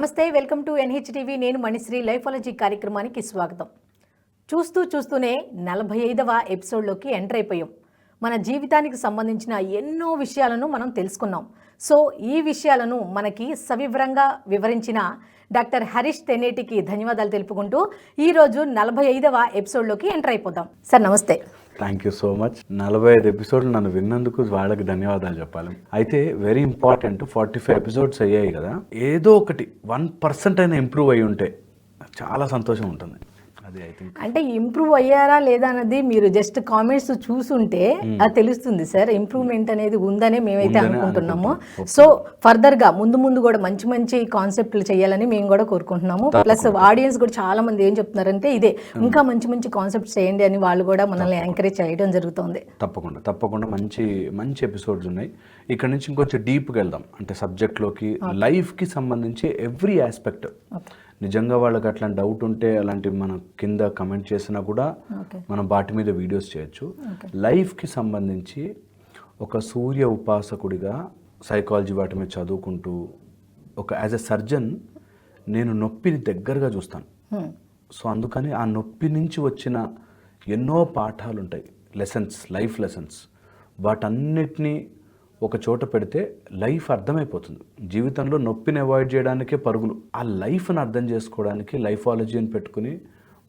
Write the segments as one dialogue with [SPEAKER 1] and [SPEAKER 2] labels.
[SPEAKER 1] నమస్తే welcome to NHTV. నేను మణిశ్రీ. లైఫాలజీ కార్యక్రమానికి స్వాగతం. చూస్తూ చూస్తూనే నలభై ఐదవ ఎపిసోడ్లోకి ఎంటర్ అయిపోయాం. మన జీవితానికి సంబంధించిన ఎన్నో విషయాలను మనం తెలుసుకున్నాం. సో ఈ విషయాలను మనకి సవివరంగా వివరించిన డాక్టర్ హరీష్ తెనేటికి ధన్యవాదాలు తెలుపుకుంటూ ఈరోజు నలభై ఐదవ ఎపిసోడ్లోకి ఎంటర్ అయిపోదాం. సార్ నమస్తే.
[SPEAKER 2] థ్యాంక్ యూ సో మచ్ నలభై ఐదు ఎపిసోడ్లు నన్ను విన్నందుకు వాళ్ళకి ధన్యవాదాలు చెప్పాలి. అయితే very important forty five episodes అయ్యాయి కదా. ఏదో ఒకటి వన్ పర్సెంట్ అయినా ఇంప్రూవ్ అయి ఉంటే చాలా సంతోషం ఉంటుంది.
[SPEAKER 1] అంటే ఇంప్రూవ్ అయ్యారా లేదా అన్నది మీరు జస్ట్ కామెంట్స్ చూసుంటే అది తెలుస్తుంది సార్. ఇంప్రూవ్మెంట్ అనేది ఉందనే మేమైతే అనుకుంటున్నాము. సో ఫర్దర్గా ముందు ముందు కూడా మంచి మంచి కాన్సెప్ట్లు చేయాలని మేము కూడా కోరుకుంటున్నాము. ప్లస్ ఆడియన్స్ కూడా చాలా మంది ఏం చెప్తున్నారంటే ఇదే ఇంకా మంచి మంచి కాన్సెప్ట్స్ చేయండి అని వాళ్ళు కూడా మనల్ని ఎంకరేజ్ చేయడం జరుగుతుంది.
[SPEAKER 2] తప్పకుండా తప్పకుండా మంచి మంచి ఎపిసోడ్స్ ఉన్నాయి. ఇక్కడ నుంచి ఇంకొంచెం డీప్గా వెళ్దాం. అంటే సబ్జెక్ట్లోకి లైఫ్కి సంబంధించి ఎవ్రీ ఆస్పెక్ట్ నిజంగా వాళ్ళకి అట్లాంటి డౌట్ ఉంటే అలాంటివి మనం కింద కమెంట్ చేసినా కూడా మనం వాటి మీద వీడియోస్ చేయొచ్చు. లైఫ్కి సంబంధించి ఒక సూర్య ఉపాసకుడిగా సైకాలజీ వాటి మీద చదువుకుంటూ ఒక యాజ్ ఎ సర్జన్ నేను నొప్పిని దగ్గరగా చూస్తాను. సో అందుకని ఆ నొప్పి నుంచి వచ్చిన ఎన్నో పాఠాలు ఉంటాయి లెసన్స్ లైఫ్ లెసన్స్ వాటన్నిటినీ ఒక చోట పెడితే లైఫ్ అర్థమైపోతుంది. జీవితంలో నొప్పిని అవాయిడ్ చేయడానికే పరుగులు. ఆ లైఫ్ని అర్థం చేసుకోవడానికి లైఫాలజీ అని పెట్టుకుని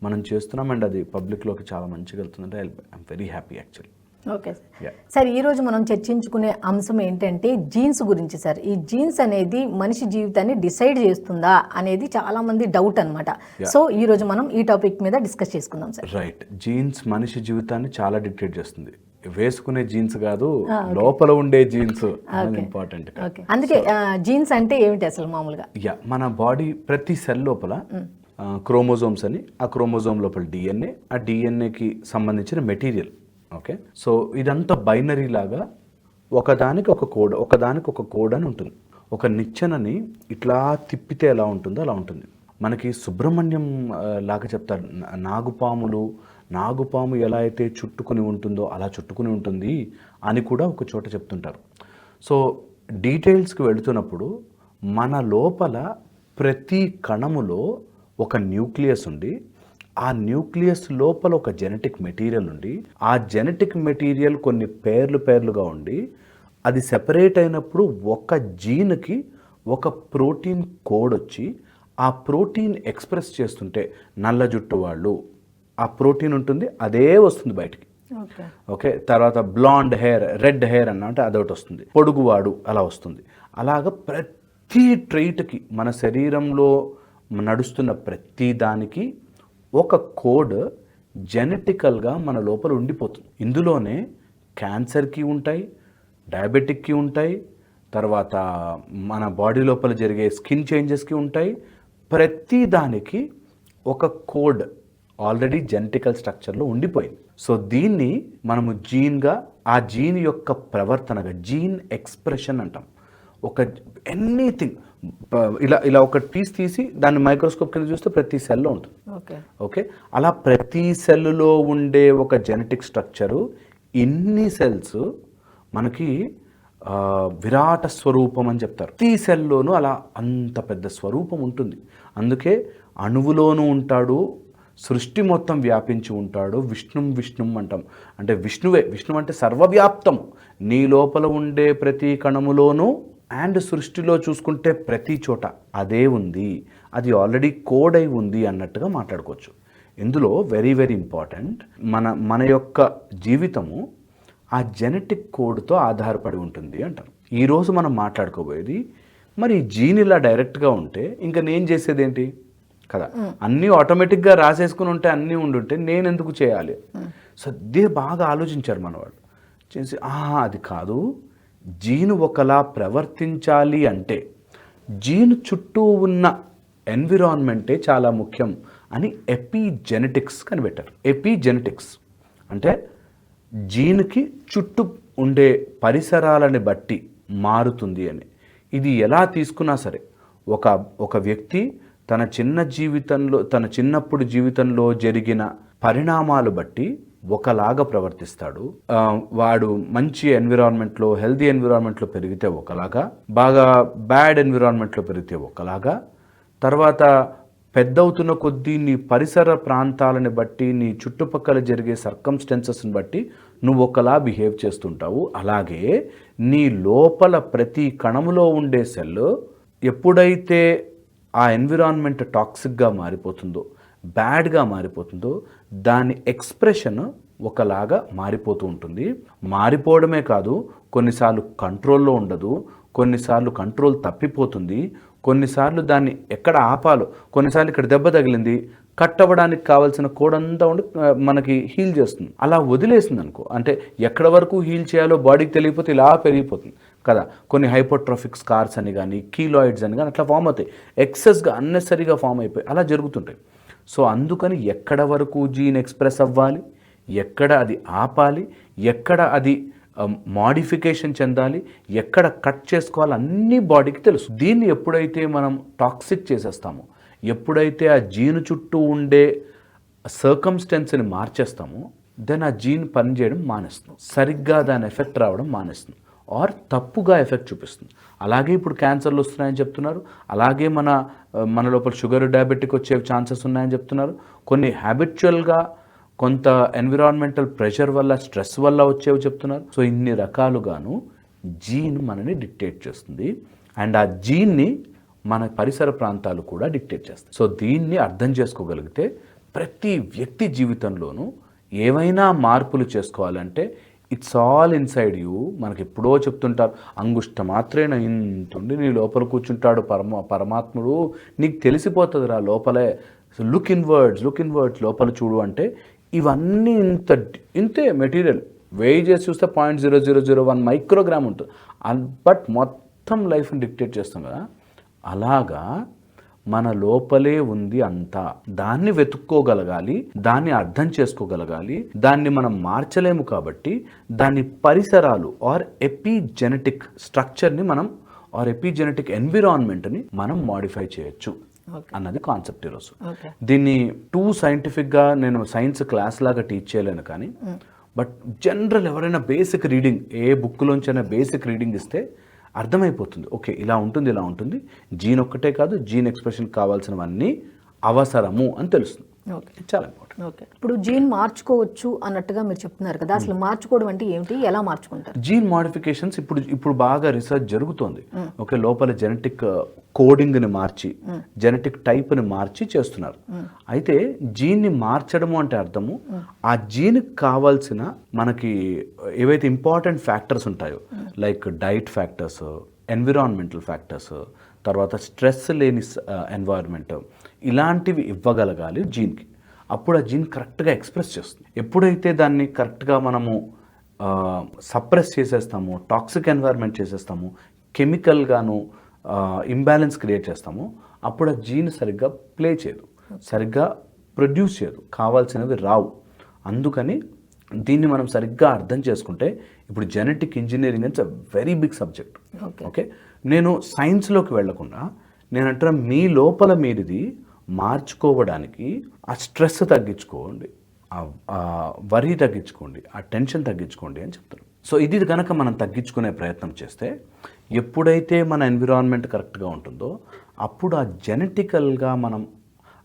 [SPEAKER 2] మనం చేస్తున్నాం అండ్ అది పబ్లిక్లోకి చాలా మంచిగా వెళ్తుందంటే I'm very happy actually.
[SPEAKER 1] Okay sir. Sir ఈ రోజు మనం చర్చించుకునే అంశం ఏంటంటే జీన్స్ గురించి సార్. ఈ జీన్స్ అనేది మనిషి జీవితాన్ని డిసైడ్ చేస్తుందా అనేది చాలా మంది డౌట్ అనమాట సో ఈ రోజు మనం ఈ టాపిక్ మీద డిస్కస్ చేసుకుందాం సార్.
[SPEAKER 2] రైట్ జీన్స్ మనిషి జీవితాన్ని చాలా డిక్టేట్ చేస్తుంది. వేసుకునే జీన్స్ కాదు లోపల ఉండే జీన్స్ ఇంపార్టెంట్
[SPEAKER 1] అందుకే జీన్స్ అంటే ఏమిటి అసలు మామూలుగా?
[SPEAKER 2] యా మన బాడీ ప్రతి సెల్ లోపల క్రోమోజోమ్స్ అని ఆ క్రోమోజోమ్ లోపల డిఎన్ఏ ఆ డిఎన్ఏకి సంబంధించిన మెటీరియల్ ఓకే? సో ఇదంతా బైనరీ లాగా ఒకదానికి ఒక కోడ్ ఒకదానికి ఒక కోడ్ అని ఉంటుంది. ఒక నిచ్చెనని ఇట్లా తిప్పితే ఎలా ఉంటుందో అలా ఉంటుంది. మనకి సుబ్రహ్మణ్యం లాగా చెప్తారు నాగుపాములు నాగుపాము ఎలా అయితే చుట్టుకుని ఉంటుందో అలా చుట్టుకుని ఉంటుంది అని కూడా ఒక చోట చెప్తుంటారు. సో డీటెయిల్స్కి వెళుతున్నప్పుడు మన లోపల ప్రతి కణములో ఒక న్యూక్లియస్ ఉండి ఆ న్యూక్లియస్ లోపల ఒక జెనెటిక్ మెటీరియల్ ఉండి ఆ జెనెటిక్ మెటీరియల్ కొన్ని పేర్లు పేర్లుగా ఉండి అది సెపరేట్ అయినప్పుడు ఒక జీన్కి ఒక ప్రోటీన్ కోడ్ వచ్చి ఆ ప్రోటీన్ ఎక్స్ప్రెస్ చేస్తుంటే నల్ల జుట్టు వాళ్ళు ఆ ప్రోటీన్ ఉంటుంది అదే వస్తుంది బయటికి.
[SPEAKER 1] ఓకే.
[SPEAKER 2] తర్వాత బ్లాండ్ హెయిర్ రెడ్ హెయిర్ అన్న అంటే అదొకటి వస్తుంది. పొడుగువాడు అలా వస్తుంది. అలాగ ప్రతి ట్రైట్కి మన శరీరంలో నడుస్తున్న ప్రతి దానికి ఒక కోడ్ జెనెటికల్గా మన లోపల ఉండిపోతుంది. ఇందులోనే క్యాన్సర్కి ఉంటాయి డయాబెటిక్కి ఉంటాయి తర్వాత మన బాడీ లోపల జరిగే స్కిన్ చేంజెస్కి ఉంటాయి. ప్రతి దానికి ఒక కోడ్ ఆల్రెడీ జెనెటికల్ స్ట్రక్చర్లో ఉండిపోయింది. సో దీన్ని మనము జీన్గా ఆ జీన్ యొక్క ప్రవర్తనగా జీన్ ఎక్స్ప్రెషన్ అంటాం. ఒక ఎనీథింగ్ ఇలా ఇలా ఒక పీస్ తీసి దాన్ని మైక్రోస్కోప్ కింద చూస్తే ప్రతి సెల్లో ఉంటుంది.
[SPEAKER 1] ఓకే.
[SPEAKER 2] ఓకే? అలా ప్రతి సెల్లులో ఉండే ఒక జెనెటిక్ స్ట్రక్చరు ఇన్ని సెల్స్ మనకి విరాట స్వరూపం అని చెప్తారు. ప్రతి సెల్లోనూ అలా అంత పెద్ద స్వరూపం ఉంటుంది. అందుకే అణువులోనూ ఉంటాడు సృష్టి మొత్తం వ్యాపించి ఉంటాడు. విష్ణుం విష్ణుం అంటాం. అంటే విష్ణువే. విష్ణు అంటే సర్వవ్యాప్తం. నీ లోపల ఉండే ప్రతి కణములోనూ అండ్ సృష్టిలో చూసుకుంటే ప్రతి చోట అదే ఉంది. అది ఆల్రెడీ కోడ్ అయి ఉంది అన్నట్టుగా మాట్లాడుకోవచ్చు. ఇందులో వెరీ వెరీ ఇంపార్టెంట్ మన మన యొక్క జీవితము ఆ జెనెటిక్ కోడ్తో ఆధారపడి ఉంటుంది అంటారు. ఈరోజు మనం మాట్లాడుకోబోయేది మరి జీన్ ఇలా డైరెక్ట్గా ఉంటే ఇంకా నేను చేసేది ఏంటి కదా అన్నీ ఆటోమేటిక్గా రాసేసుకుని ఉంటే అన్నీ ఉండుంటే నేను ఎందుకు చేయాలి? సో ఇదే బాగా ఆలోచించారు మన వాళ్ళు చేసి "ఆహా, అది కాదు. జీన్ ఒకలా ప్రవర్తించాలి అంటే జీన్ చుట్టూ ఉన్న ఎన్విరాన్మెంటే చాలా ముఖ్యం అని ఎపిజెనెటిక్స్ కనిపెట్టారు. ఎపిజెనెటిక్స్ అంటే జీన్కి చుట్టూ ఉండే పరిసరాలని బట్టి మారుతుంది అని. ఇది ఎలా తీసుకున్నా సరే ఒక ఒక వ్యక్తి తన చిన్న జీవితంలో తన చిన్నప్పుడు జీవితంలో జరిగిన పరిణామాలు బట్టి ఒకలాగా ప్రవర్తిస్తాడు. వాడు మంచి ఎన్విరాన్మెంట్లో హెల్తీ ఎన్విరాన్మెంట్లో పెరిగితే ఒకలాగా బాగా బ్యాడ్ ఎన్విరాన్మెంట్లో పెరిగితే ఒకలాగా తర్వాత పెద్దవుతున్న కొద్దీ నీ పరిసర ప్రాంతాలని బట్టి నీ చుట్టుపక్కల జరిగే సర్కమ్స్టెన్సెస్ని బట్టి నువ్వు ఒకలా బిహేవ్ చేస్తుంటావు. అలాగే నీ లోపల ప్రతి కణములో ఉండే సెల్ ఎప్పుడైతే ఆ ఎన్విరాన్మెంట్ టాక్సిక్గా మారిపోతుందో బ్యాడ్గా మారిపోతుందో దాని ఎక్స్ప్రెషన్ ఒకలాగా మారిపోతూ ఉంటుంది. మారిపోవడమే కాదు కొన్నిసార్లు కంట్రోల్లో ఉండదు కొన్నిసార్లు కంట్రోల్ తప్పిపోతుంది కొన్నిసార్లు దాన్ని ఎక్కడ ఆపాలో కొన్నిసార్లు ఇక్కడ దెబ్బ తగిలింది కట్ అవ్వడానికి కావాల్సిన కోడ్ అంతా ఉండి మనకి హీల్ చేస్తుంది. అలా వదిలేసింది అనుకో అంటే ఎక్కడ వరకు హీల్ చేయాలో బాడీకి తెలియకపోతే ఇలా పెరిగిపోతుంది. కదా కొన్ని హైపోట్రాఫిక్ స్కార్స్ అని కానీ కీలాయిడ్స్ అని కానీ అట్లా ఫామ్ అవుతాయి. ఎక్సెస్గా అన్నెసరీగా ఫామ్ అయిపోయి అలా జరుగుతుంటాయి. సో అందుకని ఎక్కడ వరకు జీన్ ఎక్స్ప్రెస్ అవ్వాలి? ఎక్కడ అది ఆపాలి? ఎక్కడ అది మాడిఫికేషన్ చెందాలి? ఎక్కడ కట్ చేసుకోవాలి? అన్ని బాడీకి తెలుసు. దీన్ని ఎప్పుడైతే మనం టాక్సిక్ చేసేస్తామో ఎప్పుడైతే ఆ జీను చుట్టూ ఉండే సర్కమ్స్టెన్స్ని మార్చేస్తామో దెన్ ఆ జీన్ పనిచేయడం మానేస్తుంది. సరిగ్గా దాని ఎఫెక్ట్ రావడం మానేస్తుంది. ఆర్ తప్పుగా ఎఫెక్ట్ చూపిస్తుంది. అలాగే ఇప్పుడు క్యాన్సర్లు వస్తున్నాయని చెప్తున్నారు. అలాగే మన మన లోపల షుగర్ డయాబెటిక్ వచ్చే ఛాన్సెస్ ఉన్నాయని చెప్తున్నారు. కొన్ని హ్యాబిచువల్గా కొంత ఎన్విరాన్మెంటల్ ప్రెషర్ వల్ల స్ట్రెస్ వల్ల వచ్చేవి చెప్తున్నారు. సో ఇన్ని రకాలుగాను జీన్ మనని డిక్టేట్ చేస్తుంది. అండ్ ఆ జీన్ని మన పరిసర ప్రాంతాలు కూడా డిక్టేట్ చేస్తాయి. సో దీన్ని అర్థం చేసుకోగలిగితే ప్రతి వ్యక్తి జీవితంలోనూ ఏవైనా మార్పులు చేసుకోవాలంటే ఇట్స్ ఆల్ ఇన్సైడ్ యూ. మనకి ఎప్పుడో చెప్తుంటారు అంగుష్ట మాత్రేన ఇంతుండి నీ లోపల కూర్చుంటాడు పరమ పరమాత్ముడు. నీకు తెలిసిపోతుంది రా లోపలే. Look inwards look inwards లోపల చూడు అంటే ఇవన్నీ ఇంత ఇంతే మెటీరియల్. వెయ్యి చేసి చూస్తే point zero zero zero one microgram ఉంటుంది బట్ మొత్తం లైఫ్ని డిక్టేట్ చేస్తాం కదా. అలాగా మన లోపలే ఉంది అంతా. దాన్ని వెతుక్కోగలగాలి దాన్ని అర్థం చేసుకోగలగాలి దాన్ని మనం మార్చలేము కాబట్టి దాని పరిసరాలు ఆర్ ఎపిజెనెటిక్ స్ట్రక్చర్ని మనం ఆర్ ఎపిజెనెటిక్ ఎన్విరాన్మెంట్ని మనం మాడిఫై చేయొచ్చు అన్నది కాన్సెప్ట్ ఈరోజు. దీన్ని టూ సైంటిఫిక్గా నేను సైన్స్ క్లాస్ లాగా టీచ్ చేయలేను కానీ బట్ జనరల్ ఎవరైనా బేసిక్ రీడింగ్ ఏ బుక్లోంచైనా బేసిక్ రీడింగ్ ఇస్తే అర్థమైపోతుంది. ఓకే ఇలా ఉంటుంది ఇలా ఉంటుంది. జీన్ ఒక్కటే కాదు జీన్ ఎక్స్ప్రెషన్ కావాల్సినవన్నీ అవసరము అని తెలుస్తుంది. చాలా ఇంపార్టెంట్
[SPEAKER 1] ఓకే. ఇప్పుడు జీన్ మార్చుకోవచ్చు అన్నట్టుగా మీరు చెప్తున్నారు కదా. అసలు మార్చుకోవడం అంటే ఏమిటి? ఎలా మార్చుకుంటారు?
[SPEAKER 2] జీన్ మాడిఫికేషన్స్ ఇప్పుడు ఇప్పుడు బాగా రీసెర్చ్ జరుగుతోంది. ఓకే లోపల జెనెటిక్ కోడింగ్ని మార్చి జెనెటిక్ టైప్ని మార్చి చేస్తున్నారు. అయితే జీన్ని మార్చడము అంటే అర్థము ఆ జీన్కి కావాల్సిన మనకి ఏవైతే ఇంపార్టెంట్ ఫ్యాక్టర్స్ ఉంటాయో like diet factors environmental factors తర్వాత స్ట్రెస్ లేని ఎన్వైర్న్మెంట్ ఇలాంటివి ఇవ్వగలగాలి జీన్కి. అప్పుడు ఆ జీన్ కరెక్ట్గా ఎక్స్ప్రెస్ చేస్తుంది. ఎప్పుడైతే దాన్ని కరెక్ట్గా మనము సప్రెస్ చేసేస్తామో టాక్సిక్ ఎన్వైర్న్మెంట్ చేసేస్తామో కెమికల్గాను ఇంబ్యాలెన్స్ క్రియేట్ చేస్తామో అప్పుడు ఆ జీన్ సరిగ్గా ప్లే చేయదు. సరిగ్గా ప్రొడ్యూస్ చేయదు. కావాల్సినవి రావు. అందుకని దీన్ని మనం సరిగ్గా అర్థం చేసుకుంటే ఇప్పుడు genetic engineering it's a very big subject
[SPEAKER 1] okay
[SPEAKER 2] okay నేను సైన్స్లోకి వెళ్ళకుండా నేను అంటున్నా మీ లోపల మీరిది మార్చుకోవడానికి ఆ స్ట్రెస్ తగ్గించుకోండి. ఆ- ఆ వరి తగ్గించుకోండి. ఆ టెన్షన్ తగ్గించుకోండి అని చెప్తారు సో ఇది కనుక మనం తగ్గించుకునే ప్రయత్నం చేస్తే ఎప్పుడైతే మన ఎన్విరాన్మెంట్ కరెక్ట్గా ఉంటుందో అప్పుడు ఆ జెనెటికల్గా మనం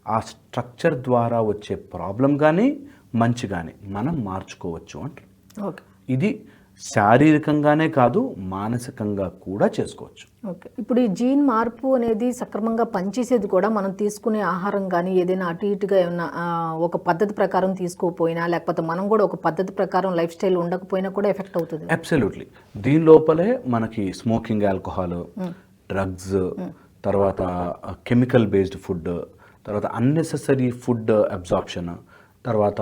[SPEAKER 2] ఆ స్ట్రక్చర్ ద్వారా వచ్చే ప్రాబ్లం కానీ మంచి కానీ మనం మార్చుకోవచ్చు అంటారు
[SPEAKER 1] ఓకే.
[SPEAKER 2] ఇది శారీరకంగానే కాదు మానసికంగా కూడా చేసుకోవచ్చు.
[SPEAKER 1] ఓకే. ఇప్పుడు ఈ జీన్ మార్పు అనేది సక్రమంగా పనిచేసేది కూడా మనం తీసుకునే ఆహారం కానీ ఏదైనా అటు ఇటుగా ఏమన్నా ఆ, ఒక పద్ధతి ప్రకారం తీసుకోకపోయినా లేకపోతే మనం కూడా ఒక పద్ధతి ప్రకారం లైఫ్ స్టైల్ ఉండకపోయినా కూడా ఎఫెక్ట్ అవుతుంది.
[SPEAKER 2] అబ్సల్యూట్లీ దీని లోపలే మనకి స్మోకింగ్ ఆల్కహాల్ డ్రగ్స్ తర్వాత కెమికల్ బేస్డ్ ఫుడ్ తర్వాత అన్నెసెసరీ ఫుడ్ అబ్జార్ప్షన్ తర్వాత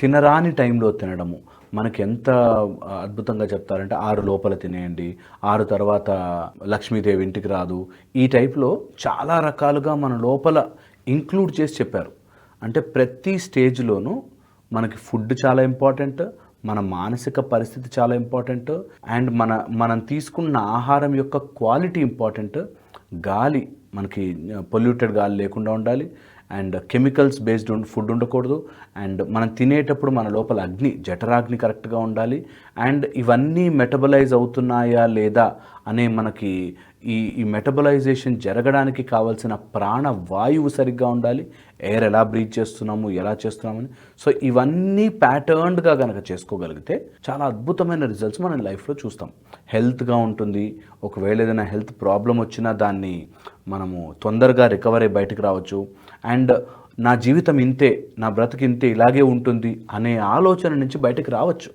[SPEAKER 2] తినరాని టైంలో తినడము. మనకి ఎంత అద్భుతంగా చెప్తారంటే ఆరు లోపల తినేయండి ఆరు తర్వాత లక్ష్మీదేవి ఇంటికి రాదు. ఈ టైప్లో చాలా రకాలుగా మన లోపల ఇంక్లూడ్ చేసి చెప్పారు. అంటే ప్రతి స్టేజ్లోనూ మనకి ఫుడ్ చాలా ఇంపార్టెంట్ మన మానసిక పరిస్థితి చాలా ఇంపార్టెంట్ అండ్ మన మనం తీసుకున్న ఆహారం యొక్క క్వాలిటీ ఇంపార్టెంట్. గాలి మనకి పొల్యూటెడ్ గాలి లేకుండా ఉండాలి. అండ్ కెమికల్స్ బేస్డ్ ఫుడ్ ఉండకూడదు. అండ్ మనం తినేటప్పుడు మన లోపల అగ్ని జఠరాగ్ని కరెక్ట్గా ఉండాలి. అండ్ ఇవన్నీ మెటబలైజ్ అవుతున్నాయా లేదా అనే మనకి ఈ ఈ మెటబలైజేషన్ జరగడానికి కావాల్సిన ప్రాణ వాయువు సరిగ్గా ఉండాలి. ఎయిర్ ఎలా బ్రీత్ చేస్తున్నాము ఎలా చేస్తున్నామని సో ఇవన్నీ ప్యాటర్న్డ్గా కనుక చేసుకోగలిగితే చాలా అద్భుతమైన రిజల్ట్స్ మనం లైఫ్లో చూస్తాం. హెల్త్గా ఉంటుంది. ఒకవేళ ఏదైనా హెల్త్ ప్రాబ్లం వచ్చినా దాన్ని మనము తొందరగా రికవర్ అయ్యి బయటకు రావచ్చు. అండ్ నా జీవితం ఇంతే నా బ్రతుకు ఇంతే ఇలాగే ఉంటుంది అనే ఆలోచన నుంచి బయటకు రావచ్చు.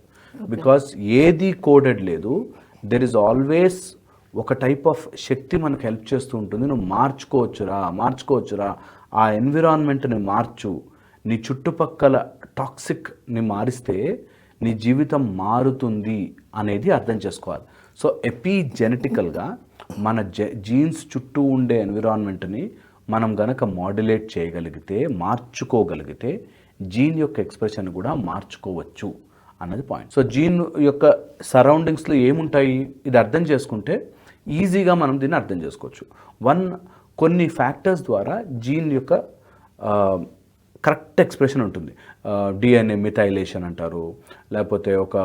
[SPEAKER 2] బికాస్ ఏది కోడెడ్ లేదు దెర్ ఇస్ ఆల్వేస్ ఒక టైప్ ఆఫ్ శక్తి మనకు హెల్ప్ చేస్తూ ఉంటుంది. నువ్వు మార్చుకోవచ్చురా మార్చుకోవచ్చురా ఆ ఎన్విరాన్మెంట్ని మార్చు. నీ చుట్టుపక్కల టాక్సిక్ని మారిస్తే నీ జీవితం మారుతుంది అనేది అర్థం చేసుకోవాలి. సో ఎపిజెనెటికల్గా మన జె జీన్స్ చుట్టూ ఉండే ఎన్విరాన్మెంట్ని మనం గనక మాడ్యులేట్ చేయగలిగితే మార్చుకోగలిగితే జీన్ యొక్క ఎక్స్ప్రెషన్ కూడా మార్చుకోవచ్చు అన్నది పాయింట్. సో జీన్ యొక్క సరౌండింగ్స్లో ఏముంటాయి? ఇది అర్థం చేసుకుంటే ఈజీగా మనం దీన్ని అర్థం చేసుకోవచ్చు. వన్ కొన్ని ఫ్యాక్టర్స్ ద్వారా జీన్ యొక్క కరెక్ట్ ఎక్స్ప్రెషన్ ఉంటుంది. డిఎన్ఏ మిథైలేషన్ అంటారు లేకపోతే ఒక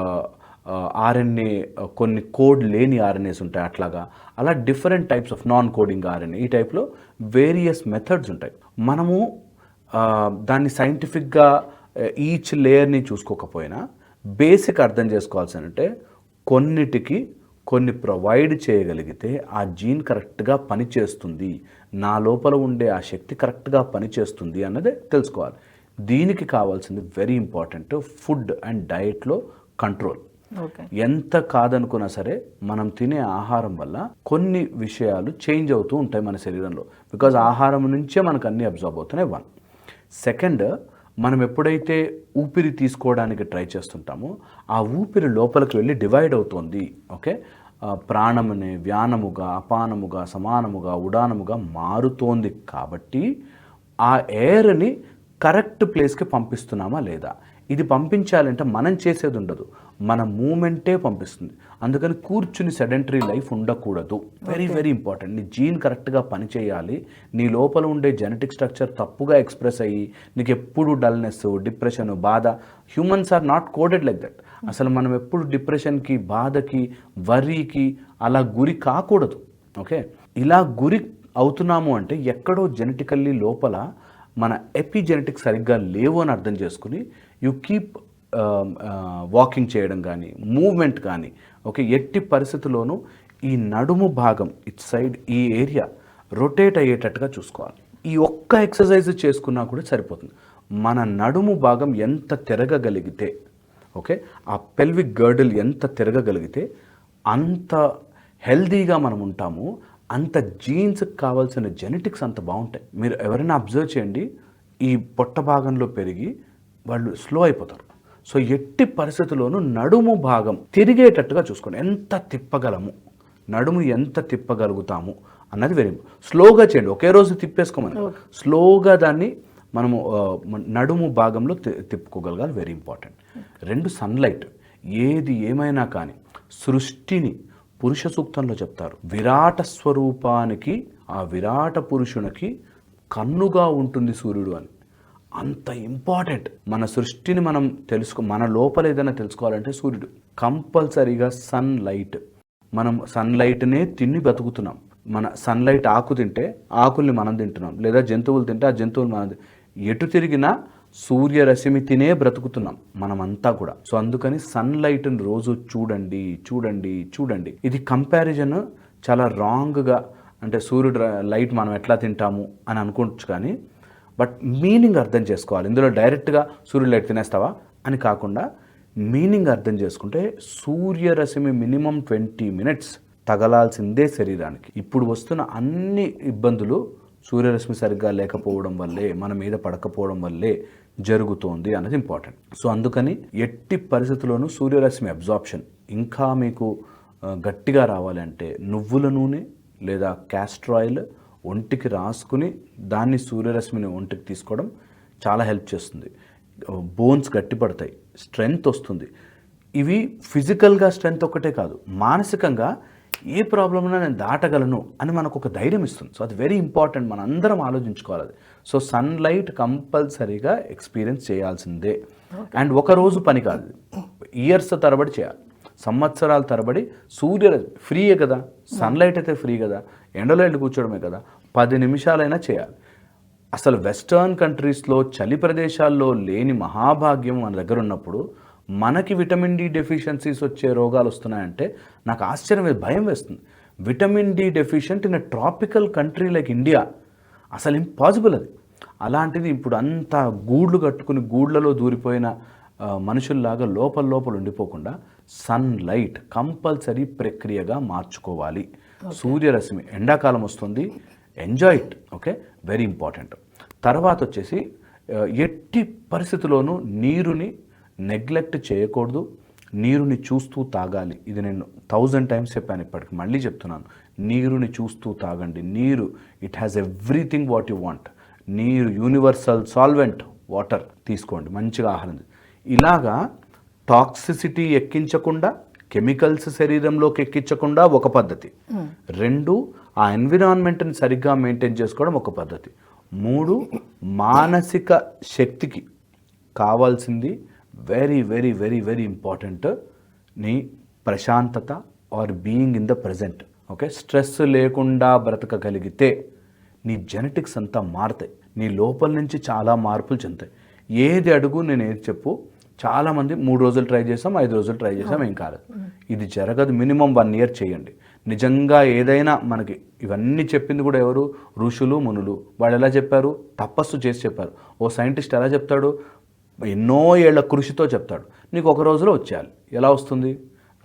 [SPEAKER 2] ఆర్ఎన్ఏ కొన్ని కోడ్ లేని ఆర్ఎన్ఏస్ ఉంటాయి అట్లాగా. అలా different types of non coding RNA ఈ టైప్లో వేరియస్ మెథడ్స్ ఉంటాయి. మనము దాన్ని సైంటిఫిక్గా ఈచ్ లేయర్ని చూసుకోకపోయినా బేసిక్ అర్థం చేసుకోవాల్సి అంటే కొన్నిటికి కొన్ని ప్రొవైడ్ చేయగలిగితే ఆ జీన్ కరెక్ట్గా పనిచేస్తుంది. నా లోపల ఉండే ఆ శక్తి కరెక్ట్గా పనిచేస్తుంది అన్నదే తెలుసుకోవాలి. దీనికి కావాల్సింది వెరీ ఇంపార్టెంట్ ఫుడ్ అండ్ డయట్లో కంట్రోల్.
[SPEAKER 1] ఓకే.
[SPEAKER 2] ఎంత కాదనుకున్నా సరే మనం తినే ఆహారం వల్ల కొన్ని విషయాలు చేంజ్ అవుతూ ఉంటాయి మన శరీరంలో. బికాజ్ ఆహారం నుంచే మనకు అన్నీ అబ్జర్వ్ అవుతున్నాయి వన్. సెకండ్ మనం ఎప్పుడైతే ఊపిరి తీసుకోవడానికి ట్రై చేస్తుంటామో ఆ ఊపిరి లోపలికి వెళ్ళి డివైడ్ అవుతుంది. ఓకే? ప్రాణమునే వ్యానముగా అపానముగా సమానముగా ఉడానముగా మారుతోంది. కాబట్టి ఆ ఎయిర్ని కరెక్ట్ ప్లేస్కి పంపిస్తున్నామా లేదా? ఇది పంపించాలంటే మనం చేసేది ఉండదు. మన మూమెంటే పంపిస్తుంది. అందుకని కూర్చుని సెడెంటరీ లైఫ్ ఉండకూడదు. వెరీ వెరీ ఇంపార్టెంట్ నీ జీన్ కరెక్ట్గా పనిచేయాలి. నీ లోపల ఉండే జెనెటిక్ స్ట్రక్చర్ తప్పుగా ఎక్స్ప్రెస్ అయ్యి నీకు ఎప్పుడు డల్నెస్ డిప్రెషన్ బాధ humans are not coded like that అసలు మనం ఎప్పుడు డిప్రెషన్కి బాధకి వరీకి అలా గురి కాకూడదు. ఓకే? ఇలా గురి అవుతున్నాము అంటే ఎక్కడో జెనెటికల్లీ లోపల మన ఎపిజెనెటిక్ సరిగ్గా లేవు అని అర్థం చేసుకుని యు కీప్ వాకింగ్ చేయడం కానీ మూవ్మెంట్ కానీ ఓకే? ఎట్టి పరిస్థితుల్లోనూ ఈ నడుము భాగం ఇట్ సైడ్ ఈ ఏరియా రొటేట్ అయ్యేటట్టుగా చూసుకోవాలి. ఈ ఒక్క ఎక్సర్సైజ్ చేసుకున్నా కూడా సరిపోతుంది. మన నడుము భాగం ఎంత తిరగగలిగితే ఓకే? ఆ పెల్విక్ గర్డిల్ ఎంత తిరగగలిగితే అంత హెల్దీగా మనం ఉంటాము అంత జీన్స్కి కావాల్సిన జెనెటిక్స్ అంత బాగుంటాయి. మీరు ఎవరైనా అబ్జర్వ్ చేయండి ఈ పొట్ట భాగంలో పెరిగి వాళ్ళు స్లో అయిపోతారు. సో ఎట్టి పరిస్థితుల్లోనూ నడుము భాగం తిరిగేటట్టుగా చూసుకోండి. ఎంత తిప్పగలము? నడుము ఎంత తిప్పగలుగుతాము? అన్నది వెరీ స్లోగా చేయండి. ఒకే రోజు తిప్పేసుకోమని స్లోగా దాన్ని మనము నడుము భాగంలో తిప్పుకోగలగాలి. వెరీ ఇంపార్టెంట్ రెండు సన్లైట్ ఏది ఏమైనా కానీ సృష్టిని పురుష సూక్తంలో చెప్తారు. విరాట స్వరూపానికి ఆ విరాట పురుషునికి కన్నుగా ఉంటుంది సూర్యుడు అని. అంత ఇంపార్టెంట్ మన సృష్టిని మనం తెలుసుకో మన లోపల ఏదైనా తెలుసుకోవాలంటే సూర్యుడు. కంపల్సరీగా సన్ లైట్ మనం సన్లైట్నే తిని బతుకుతున్నాం. మన సన్లైట్ ఆకు తింటే ఆకుల్ని మనం తింటున్నాం. లేదా జంతువులు తింటే ఆ జంతువులు మనం ఎటు తిరిగినా సూర్యరశ్మి తినే బ్రతుకుతున్నాం మనమంతా కూడా. సో అందుకని సన్లైట్ని రోజు చూడండి చూడండి చూడండి. ఇది కంపారిజన్ చాలా రాంగ్గా అంటే సూర్యుడు లైట్ మనం ఎట్లా తింటాము అని అనుకోవచ్చు కానీ బట్ మీనింగ్ అర్థం చేసుకోవాలి. ఇందులో డైరెక్ట్గా సూర్యుడు లైట్ తినేస్తావా అని కాకుండా మీనింగ్ అర్థం చేసుకుంటే సూర్యరశ్మి మినిమం ట్వంటీ మినిట్స్ తగలాల్సిందే శరీరానికి. ఇప్పుడు వస్తున్న అన్ని ఇబ్బందులు సూర్యరశ్మి సరిగ్గా లేకపోవడం వల్లే మన మీద పడకపోవడం వల్లే జరుగుతోంది అన్నది ఇంపార్టెంట్ సో అందుకని ఎట్టి పరిస్థితుల్లోనూ సూర్యరశ్మి అబ్జార్ప్షన్ ఇంకా మీకు గట్టిగా రావాలంటే నువ్వుల నూనె లేదా క్యాస్టర్ ఆయిల్ ఒంటికి రాసుకుని దాన్ని సూర్యరశ్మిని ఒంటికి తీసుకోవడం చాలా హెల్ప్ చేస్తుంది. బోన్స్ గట్టిపడతాయి స్ట్రెంగ్త్ వస్తుంది. ఇవి ఫిజికల్గా స్ట్రెంగ్త్ ఒక్కటే కాదు మానసికంగా ఏ ప్రాబ్లం ఉన్నా నేను దాటగలను అని మనకు ఒక ధైర్యం ఇస్తుంది. సో అది వెరీ ఇంపార్టెంట్ మన అందరం ఆలోచించుకోవాలి. అది సో సన్లైట్ కంపల్సరీగా ఎక్స్పీరియన్స్ చేయాల్సిందే. అండ్ ఒక రోజు పని కాదు. ఇయర్స్ తరబడి చేయాలి. సంవత్సరాల తరబడి సూర్య ఫ్రీయే కదా? సన్లైట్ అయితే ఫ్రీ కదా? ఎండలో ఎండు కూర్చోవడమే కదా? పది నిమిషాలైనా చేయాలి. అసలు వెస్టర్న్ కంట్రీస్లో చలి ప్రదేశాల్లో లేని మహాభాగ్యం మన దగ్గర ఉన్నప్పుడు మనకి విటమిన్ డి డెఫిషియన్సీస్ వచ్చే రోగాలు వస్తున్నాయంటే నాకు ఆశ్చర్యం భయం వేస్తుంది. Vitamin D deficient in tropical country like India. అసలు ఇంపాసిబుల్ అది. అలాంటిది ఇప్పుడు అంతా గూళ్ళు కట్టుకుని గూళ్ళలో దూరిపోయిన మనుషుల్లాగా లోపల లోపల ఉండిపోకుండా సన్ లైట్ కంపల్సరీ ప్రక్రియగా మార్చుకోవాలి. సూర్యరశ్మి ఎండాకాలం వస్తుంది. Enjoy it. Okay? Very important. తర్వాత వచ్చేసి ఎట్టి పరిస్థితుల్లోనూ నీరుని నెగ్లెక్ట్ చేయకూడదు నీరుని చూస్తూ తాగాలి. ఇది నేను థౌజండ్ టైమ్స్ చెప్పాను ఇప్పటికి. మళ్ళీ చెప్తున్నాను. నీరుని చూస్తూ తాగండి. నీరు it has everything what you want నీరు యూనివర్సల్ సాల్వెంట్ వాటర్ తీసుకోండి. మంచిగా ఆహారం ఇలాగా టాక్సిసిటీ ఎక్కించకుండా కెమికల్స్ శరీరంలోకి ఎక్కించకుండా ఒక పద్ధతి. రెండు ఆ ఎన్విరాన్మెంట్ని సరిగ్గా మెయింటైన్ చేసుకోవడం ఒక పద్ధతి. మూడు మానసిక శక్తికి కావాల్సింది very very very very important నీ ప్రశాంతత or being in the present okay stress లేకుండా బ్రతకగలిగితే నీ జెనెటిక్స్ అంతా మారుతాయి. నీ లోపల నుంచి చాలా మార్పులు చెందుతాయి. ఏది అడుగు నేను ఏది చెప్పు చాలామంది మూడు రోజులు ట్రై చేసాం ఐదు రోజులు ట్రై చేసాం ఏం కాలేదు. ఇది జరగదు మినిమం వన్ ఇయర్ చేయండి. నిజంగా ఏదైనా మనకి ఇవన్నీ చెప్పింది కూడా ఎవరు? ఋషులు మునులు. వాళ్ళు ఎలా చెప్పారు? తపస్సు చేసి చెప్పారు. ఓ సైంటిస్ట్ ఎలా చెప్తాడు? ఎన్నో ఏళ్ళ కృషితో చెప్తాడు. నీకు ఒక రోజులో వచ్చేయాలి. ఎలా వస్తుంది?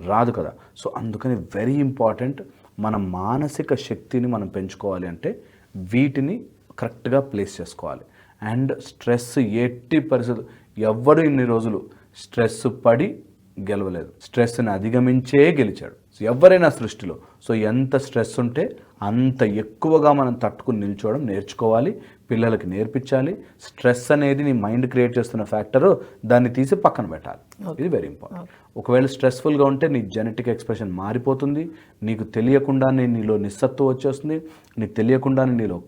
[SPEAKER 2] రాదు కదా. సో అందుకని వెరీ ఇంపార్టెంట్ మన మానసిక శక్తిని మనం పెంచుకోవాలి అంటే వీటిని కరెక్ట్గా ప్లేస్ చేసుకోవాలి. అండ్ స్ట్రెస్ ఎట్టి పరిస్థితి ఎవ్వడు ఇన్ని రోజులు స్ట్రెస్ పడి గెలవలేదు. స్ట్రెస్ని అధిగమించే గెలిచాడు. ఎవరైనా సృష్టిలో. సో ఎంత స్ట్రెస్ ఉంటే అంత ఎక్కువగా మనం తట్టుకుని నిల్చోవడం నేర్చుకోవాలి. పిల్లలకి నేర్పించాలి. స్ట్రెస్ అనేది నీ మైండ్ క్రియేట్ చేస్తున్న ఫ్యాక్టరు దాన్ని తీసి పక్కన పెట్టాలి. ఇది వెరీ ఇంపార్టెంట్. ఒకవేళ స్ట్రెస్ఫుల్గా ఉంటే నీ జెనెటిక్ ఎక్స్ప్రెషన్ మారిపోతుంది. నీకు తెలియకుండానే నీలో నిస్సత్వం వచ్చేస్తుంది. నీకు తెలియకుండానే నీలో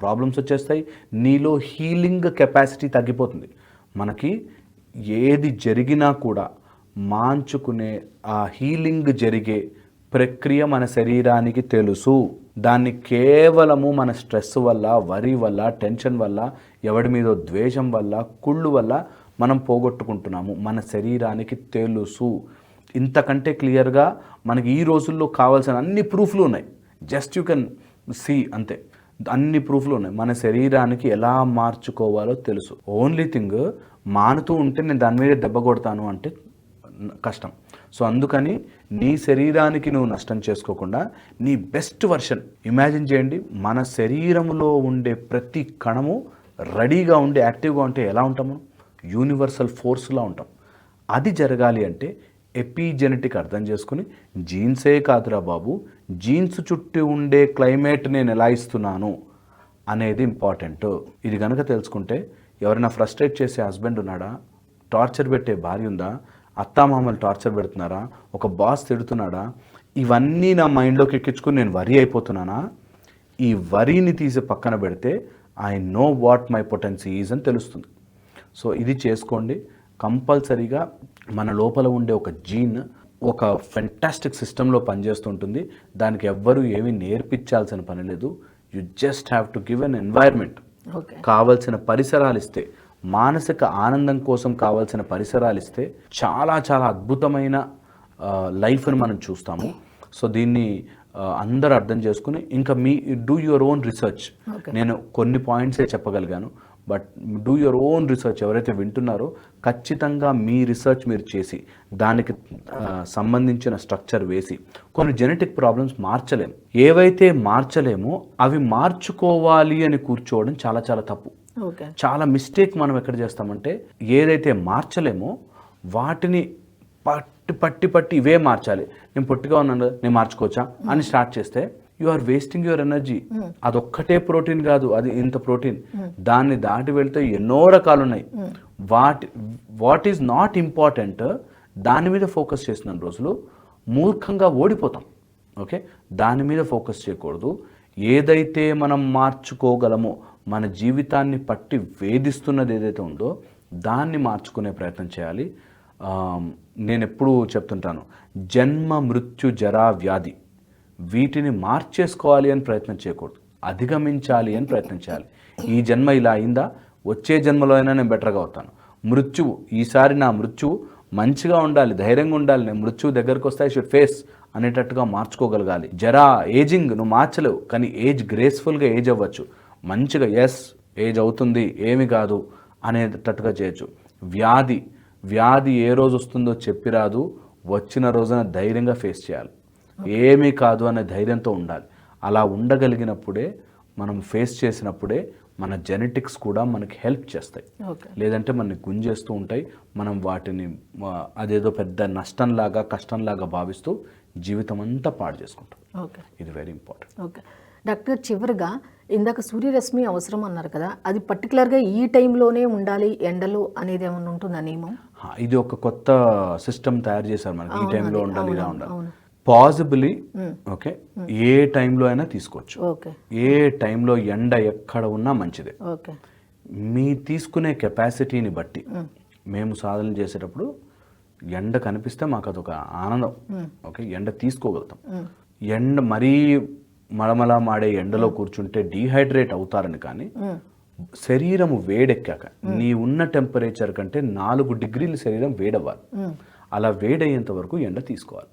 [SPEAKER 2] ప్రాబ్లమ్స్ వచ్చేస్తాయి. నీలో హీలింగ్ కెపాసిటీ తగ్గిపోతుంది. మనకి ఏది జరిగినా కూడా మాంచుకునే ఆ హీలింగ్ జరిగే ప్రక్రియ మన శరీరానికి తెలుసు. దాన్ని కేవలము మన స్ట్రెస్ వల్ల వరి వల్ల టెన్షన్ వల్ల ఎవడి మీదో ద్వేషం వల్ల కుళ్ళు వల్ల మనం పోగొట్టుకుంటున్నాము. మన శరీరానికి తెలుసు. ఇంతకంటే క్లియర్గా మనకి ఈ రోజుల్లో కావాల్సిన అన్ని ప్రూఫ్లు ఉన్నాయి. జస్ట్ యూ కెన్ సీ అంతే. అన్ని ప్రూఫ్లు ఉన్నాయి. మన శరీరానికి ఎలా మార్చుకోవాలో తెలుసు. ఓన్లీ థింగ్ మానుతూ ఉంటే నేను దాని మీద దెబ్బ కొడతాను అంటే కష్టం. సో అందుకని నీ శరీరానికి నువ్వు నష్టం చేసుకోకుండా నీ బెస్ట్ వర్షన్ ఇమాజిన్ చేయండి మన శరీరంలో ఉండే ప్రతి కణము రెడీగా ఉండి యాక్టివ్గా ఉంటే ఎలా ఉంటాము? యూనివర్సల్ ఫోర్స్లా ఉంటాం. అది జరగాలి అంటే ఎపిజెనెటిక్ అర్థం చేసుకుని జీన్సే కాదురా బాబు జీన్స్ చుట్టూ ఉండే క్లైమేట్ నేను ఎలా ఇస్తున్నాను అనేది ఇంపార్టెంట్. ఇది కనుక తెలుసుకుంటే ఎవరైనా ఫ్రస్ట్రేట్ చేసే హస్బెండ్ ఉన్నాడా? టార్చర్ పెట్టే భార్య ఉందా? అత్తామామలు టార్చర్ పెడుతున్నారా? ఒక బాస్ తిడుతున్నాడా? ఇవన్నీ నా మైండ్లోకి ఎక్కించుకుని నేను వరి అయిపోతున్నానా? ఈ వరిని తీసి పక్కన పెడితే I know what my potency is అని తెలుస్తుంది. సో ఇది చేసుకోండి. కంపల్సరీగా మన లోపల ఉండే ఒక జీన్ ఒక ఫెంటాస్టిక్ సిస్టంలో పనిచేస్తుంటుంది. దానికి ఎవ్వరూ ఏమీ నేర్పించాల్సిన పని లేదు. You just have to give an environment కావలసిన పరిసరాలు ఇస్తే. మానసిక ఆనందం కోసం కావలసిన పరిసరాలు ఇస్తే చాలా చాలా అద్భుతమైన లైఫ్ని మనం చూస్తాము. సో దీన్ని అందరూ అర్థం చేసుకుని ఇంకా మీ డూ యువర్ ఓన్ రీసెర్చ్ నేను కొన్ని పాయింట్సే చెప్పగలిగాను. But do your own research ఎవరైతే వింటున్నారో ఖచ్చితంగా మీ రీసెర్చ్ మీరు చేసి దానికి సంబంధించిన స్ట్రక్చర్ వేసి కొన్ని జెనెటిక్ ప్రాబ్లమ్స్ మార్చలేము ఏవైతే మార్చలేమో అవి మార్చుకోవాలి అని కూర్చోవడం చాలా చాలా తప్పు. చాలా మిస్టేక్ మనం ఎక్కడ చేస్తామంటే ఏదైతే మార్చలేమో వాటిని పట్టి పట్టి పట్టి ఇవే మార్చాలి. నేను పొట్టిగా ఉన్నాను నేను మార్చుకోవచ్చా అని స్టార్ట్ చేస్తే you are wasting your energy అదొక్కటే ప్రోటీన్ కాదు అది ఇంత ప్రోటీన్. దాన్ని దాటి వెళ్తే ఎన్నో రకాలు ఉన్నాయి వాటి వాట్ ఈజ్ నాట్ ఇంపార్టెంట్ దాని మీద ఫోకస్ చేసిన రోజులు మూర్ఖంగా ఓడిపోతాం. ఓకే? దాని మీద ఫోకస్ చేయకూడదు. ఏదైతే మనం మార్చుకోగలమో మన జీవితాన్ని పట్టి వేధిస్తున్నది ఏదైతే ఉందో దాన్ని మార్చుకునే ప్రయత్నం చేయాలి. నేను ఎప్పుడూ చెప్తుంటాను జన్మ మృత్యు జరా వ్యాధి వీటిని మార్చేసుకోవాలి అని ప్రయత్నం చేయకూడదు. అధిగమించాలి అని ప్రయత్నం చేయాలి. ఈ జన్మ ఇలా అయిందా? వచ్చే జన్మలో అయినా నేను బెటర్గా అవుతాను. మృత్యువు ఈసారి నా మృత్యువు మంచిగా ఉండాలి ధైర్యంగా ఉండాలి నేను మృత్యువు దగ్గరకు వస్తే ఐ షుడ్ ఫేస్ అనేటట్టుగా మార్చుకోగలగాలి. జరా ఏజింగ్ నువ్వు మార్చలేవు కానీ ఏజ్ గ్రేస్ఫుల్గా ఏజ్ అవ్వచ్చు. మంచిగా ఎస్ ఏజ్ అవుతుంది ఏమి కాదు అనేటట్టుగా చేయొచ్చు. వ్యాధి వ్యాధి ఏ రోజు వస్తుందో చెప్పి రాదు వచ్చిన రోజున ధైర్యంగా ఫేస్ చేయాలి. ఏమీ కాదు అనే ధైర్యంతో ఉండాలి. అలా ఉండగలిగినప్పుడే మనం ఫేస్ చేసినప్పుడే మన జెనెటిక్స్ కూడా మనకి హెల్ప్ చేస్తాయి. లేదంటే మనని గుంజేస్తూ ఉంటాయి. మనం వాటిని అదేదో పెద్ద నష్టంలాగా కష్టంలాగా భావిస్తూ జీవితం అంతా పాడు చేసుకుంటాం. ఇది వెరీ ఇంపార్టెంట్
[SPEAKER 1] ఓకే డాక్టర్ చివరిగా ఇందాక సూర్యరశ్మి అవసరం అన్నారు కదా అది పర్టికులర్గా ఈ టైంలోనే ఉండాలి ఎండలో అనేది ఏమైనా ఉంటుందా నియమం?
[SPEAKER 2] ఇది ఒక కొత్త సిస్టమ్ తయారు చేశారు మనకి. ఈ టైంలో ఉండాలి ఇలా ఉండాలి. పాసిబిలీ ఓకే ఏ టైంలో అయినా తీసుకోవచ్చు.
[SPEAKER 1] ఓకే.
[SPEAKER 2] ఏ టైంలో ఎండ ఎక్కడ ఉన్నా మంచిదే.
[SPEAKER 1] ఓకే.
[SPEAKER 2] మీ తీసుకునే కెపాసిటీని బట్టి మేము సాధన చేసేటప్పుడు ఎండ కనిపిస్తే మాకు అదొక ఆనందం. ఓకే ఎండ తీసుకోగలుగుతాం. ఎండ మరీ మలమల మాడే ఎండలో కూర్చుంటే డీహైడ్రేట్ అవుతారని కానీ శరీరము వేడెక్కాక నీ ఉన్న టెంపరేచర్ కంటే నాలుగు డిగ్రీలు శరీరం వేడవ్వాలి. అలా వేడయ్యేంత వరకు ఎండ తీసుకోవాలి.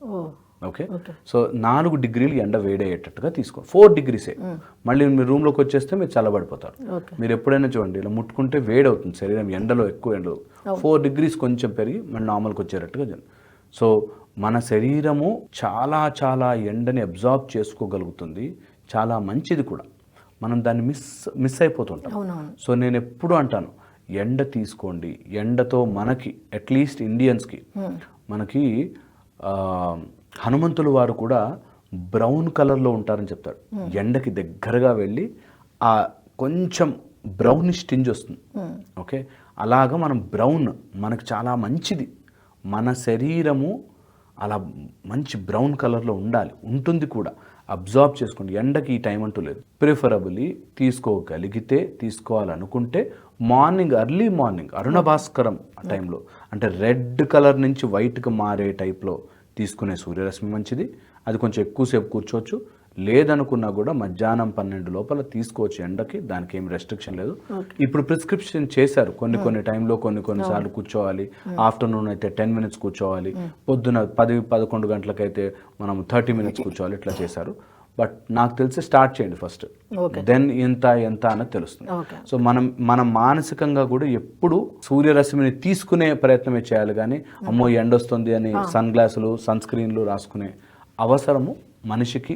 [SPEAKER 2] ఓకే? సో నాలుగు డిగ్రీలు ఎండ వేడయ్యేటట్టుగా తీసుకో ఫోర్ డిగ్రీసే మళ్ళీ మీరు రూమ్లోకి వచ్చేస్తే మీరు చల్లబడిపోతారు. మీరు ఎప్పుడైనా చూడండి ఇలా ముట్టుకుంటే వేడి అవుతుంది శరీరం ఎండలో ఎక్కువ ఎండలో. ఫోర్ డిగ్రీస్ కొంచెం పెరిగి మళ్ళీ నార్మల్కి వచ్చేటట్టుగా సో మన శరీరము చాలా చాలా ఎండని అబ్జార్బ్ చేసుకోగలుగుతుంది. చాలా మంచిది కూడా. మనం దాన్ని మిస్ మిస్ అయిపోతుంటాం. సో నేను ఎప్పుడు అంటాను ఎండ తీసుకోండి. ఎండతో మనకి అట్లీస్ట్ ఇండియన్స్కి మనకి హనుమంతులు వారు కూడా బ్రౌన్ కలర్లో ఉంటారని చెప్తారు. ఎండకి దగ్గరగా వెళ్ళి ఆ కొంచెం బ్రౌనిష్ టింజ్ వస్తుంది. ఓకే? అలాగా మనం బ్రౌన్ మనకు చాలా మంచిది. మన శరీరము అలా మంచి బ్రౌన్ కలర్లో ఉండాలి. ఉంటుంది కూడా. అబ్జార్బ్ చేసుకోండి. ఎండకి ఈ టైం అంటూ లేదు. ప్రిఫరబుల్లీ తీసుకోగలిగితే తీసుకోవాలనుకుంటే మార్నింగ్ ఎర్లీ మార్నింగ్ అరుణ భాస్కరం ఆ టైంలో అంటే రెడ్ కలర్ నుంచి వైట్కి మారే టైప్లో తీసుకునే సూర్యరశ్మి మంచిది. అది కొంచెం ఎక్కువసేపు కూర్చోవచ్చు. లేదనుకున్నా కూడా మధ్యాహ్నం పన్నెండు లోపల తీసుకోవచ్చు. ఎండకి దానికి ఏం రెస్ట్రిక్షన్ లేదు ఇప్పుడు ప్రిస్క్రిప్షన్ చేశారు. కొన్ని కొన్ని టైంలో కొన్ని కొన్ని సార్లు కూర్చోవాలి. ఆఫ్టర్నూన్ అయితే టెన్ మినిట్స్ కూర్చోవాలి. పొద్దున పది పదకొండు గంటలకైతే మనం థర్టీ మినిట్స్ కూర్చోవాలి. ఇట్లా చేశారు. బట్ నాకు తెలిసి స్టార్ట్ చేయండి ఫస్ట్. దెన్ ఎంత ఎంత అన్నది తెలుస్తుంది. సో మనం మనం మానసికంగా కూడా ఎప్పుడు సూర్యరశ్మిని తీసుకునే ప్రయత్నమే చేయాలి కానీ అమ్మో ఎండ వస్తుంది అని సన్ గ్లాసులు సన్ స్క్రీన్లు రాసుకునే అవసరము మనిషికి